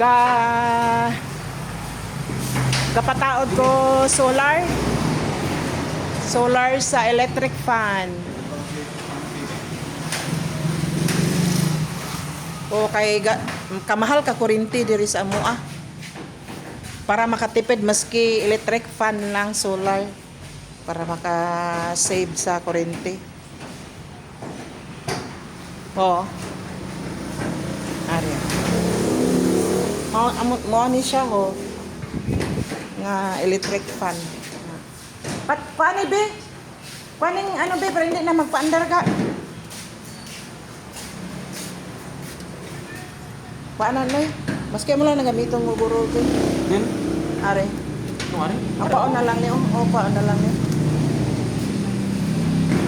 Ga Kapataod ko solar. Solar sa electric fan. O kay ga, kamahal ka kurinti diri sa amoa. Para makatipid maski electric fan lang solar para maka-save sa kuryente. Oo. Ari. Mo amo mo ni siya ho. Nga electric fan. Pat paano be? Paano ano be para hindi na magpaandar ka? Paano na Maski mo lang nagamiton mo guro be. Din? Ari. Ano ari? Ako na lang niyo. O pa na lang niyo.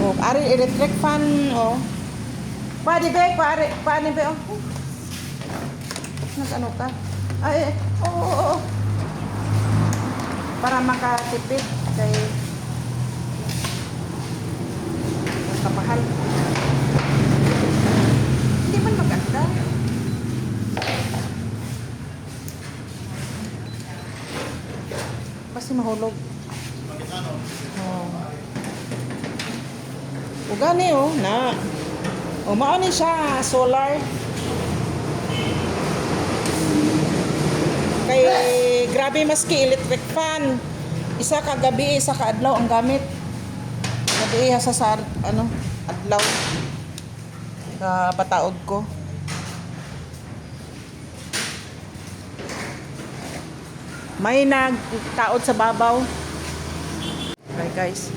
O ari electric fan o. Pwede be, pare, paano be o. Nagano ka? Ay, oo, oo, oo. Para makatipid kay ang kamahal. Hindi man maganda. Kasi mahulog. Oh. O gani oh, na. O mao ni siya solar. Kay grabe maski electric fan. Isa ka gabi, isa ka adlaw ang gamit. Gabi sa sa ano, adlaw. Ka pataod ko. May nagtaod sa babaw. Okay guys.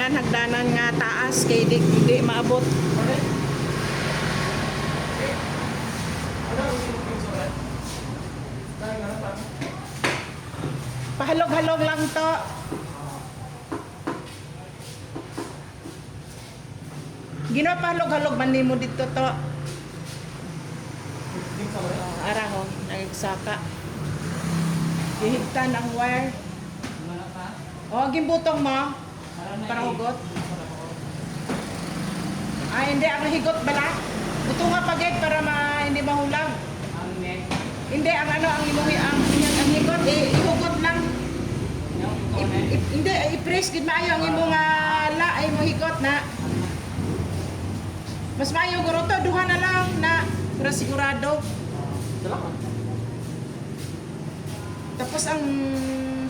Kinanan hagdanan nga taas kay di, di maabot. Pahalog-halog lang to. Gino pahalog-halog man nimo dito to. Oh, ara ho, nagsaka. Gihigtan ang wire. Oh, gimbutong mo. Para hugot. Ay, hindi. Ang higot bala. Butunga pagit para ma, hindi mahulag. Hindi, ang ano, ang imong ang, ang, higot, eh, ihugot lang. I, i- hindi, i-press gid maayo ang imong ah, la, ay mo higot na. Mas maayo guro to, duha na lang na para sigurado. Tapos ang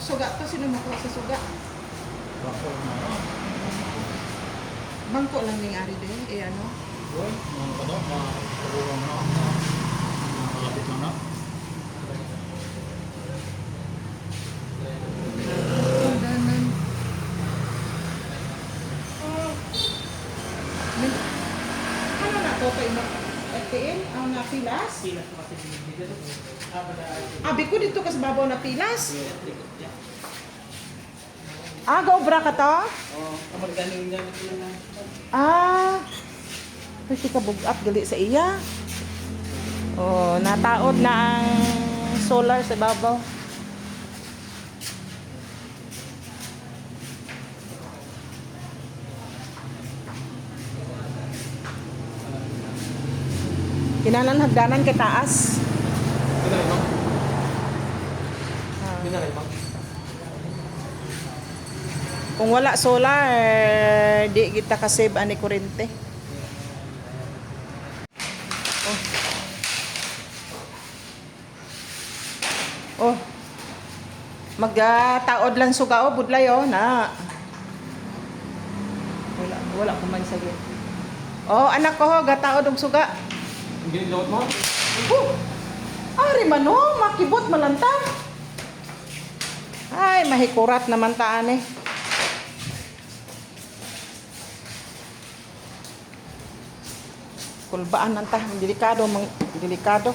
suga to, sino mo sa suga? Bangko lang ning ari din, eh ano. Boy, mga mga pagulong na, lang na. Danan. Ano na napilas? Sila ko kasi dito. Ah, pada Abi ko dito kas babaw na pilas. Ah, gaobra ka to? Oh, kamar na. Ah. Kasi ka bugat gali sa iya. Oh, nataod na ang solar sa babaw. Kinanan hagdanan kay taas. Binalay mo? Ah. Binalay mo? Kung wala solar, di kita ka-save ani kuryente. Oh. Oh. Magtaod lang suga oh, budlay oh na. Wala wala ko man sige. Oh, anak ko ho, gataod og suga. Hindi lawat mo? Oh. Ari man oh, makibot malanta. Ay, mahikurat naman taan eh. Kulbaan nanta, delikado mang delikado.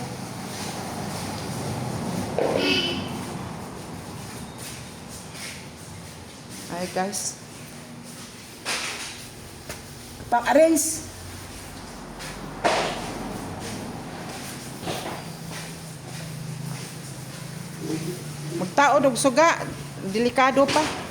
Ay guys. Pang-arrange. Magtaod og suga, delikado pa.